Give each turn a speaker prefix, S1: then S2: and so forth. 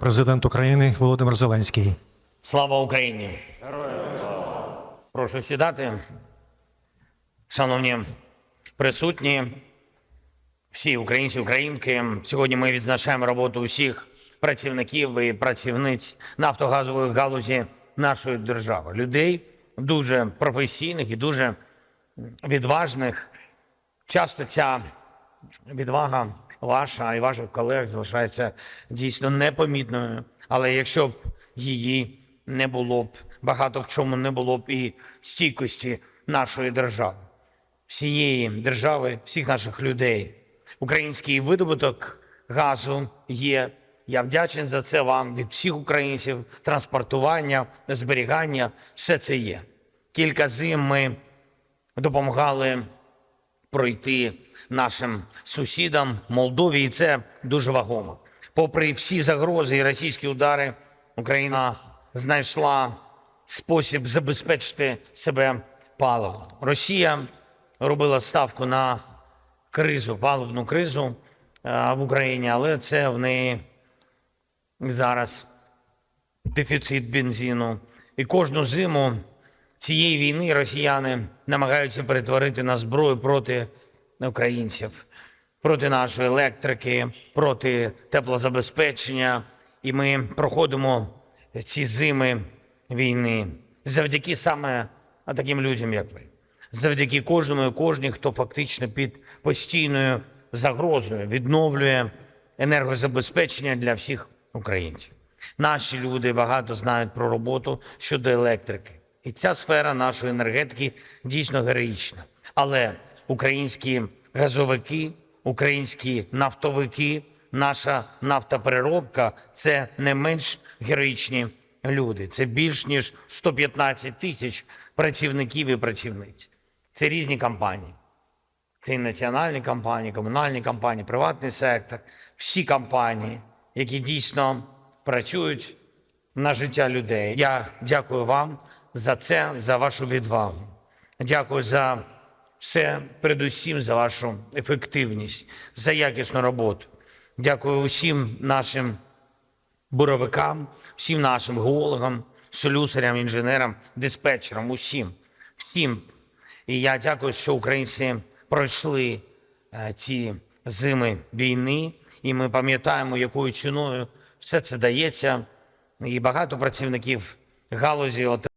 S1: Президент України Володимир Зеленський.
S2: Слава Україні! Прошу сідати. Шановні присутні, всі українці, українки. Сьогодні ми відзначаємо роботу усіх працівників і працівниць нафтогазової галузі нашої держави. Людей дуже професійних і дуже відважних. Часто ця відвага ваша і ваших колег залишається дійсно непомітною. Але якщо б її не було б, багато в чому не було б і стійкості нашої держави, всієї держави, всіх наших людей. Український видобуток газу є. Я вдячний за це вам від всіх українців. Транспортування, зберігання все це є. Кілька зим ми допомагали пройти нашим сусідам Молдові, і це дуже вагомо. Попри всі загрози і російські удари, Україна знайшла спосіб забезпечити себе паливом. Росія робила ставку на кризу, паливну кризу е, в Україні, але це в неї зараз дефіцит бензину. І кожну зиму цієї війни росіяни намагаються перетворити на зброю проти українців, проти нашої електрики, проти теплозабезпечення. І ми проходимо ці зими війни завдяки саме таким людям, як ви. Завдяки кожному і кожній, хто фактично під постійною загрозою відновлює енергозабезпечення для всіх українців. Наші люди багато знають про роботу щодо електрики. І ця сфера нашої енергетики дійсно героїчна. Але українські газовики, українські нафтовики, наша нафтопереробка це не менш героїчні люди. Це більш ніж 115 тисяч працівників і працівниць. Це різні компанії. Це і національні компанії, комунальні компанії, приватний сектор, всі компанії, які дійсно працюють на життя людей. Я дякую вам за це, за вашу відвагу. Дякую за все, передусім за вашу ефективність, за якісну роботу. Дякую усім нашим буровикам, всім нашим геологам, слюсарям, інженерам, диспетчерам, усім, всім. І я дякую, що українці пройшли е, ці зими війни, і ми пам'ятаємо, якою ціною все це дається. І багато працівників галузі отримали.